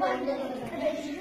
Bir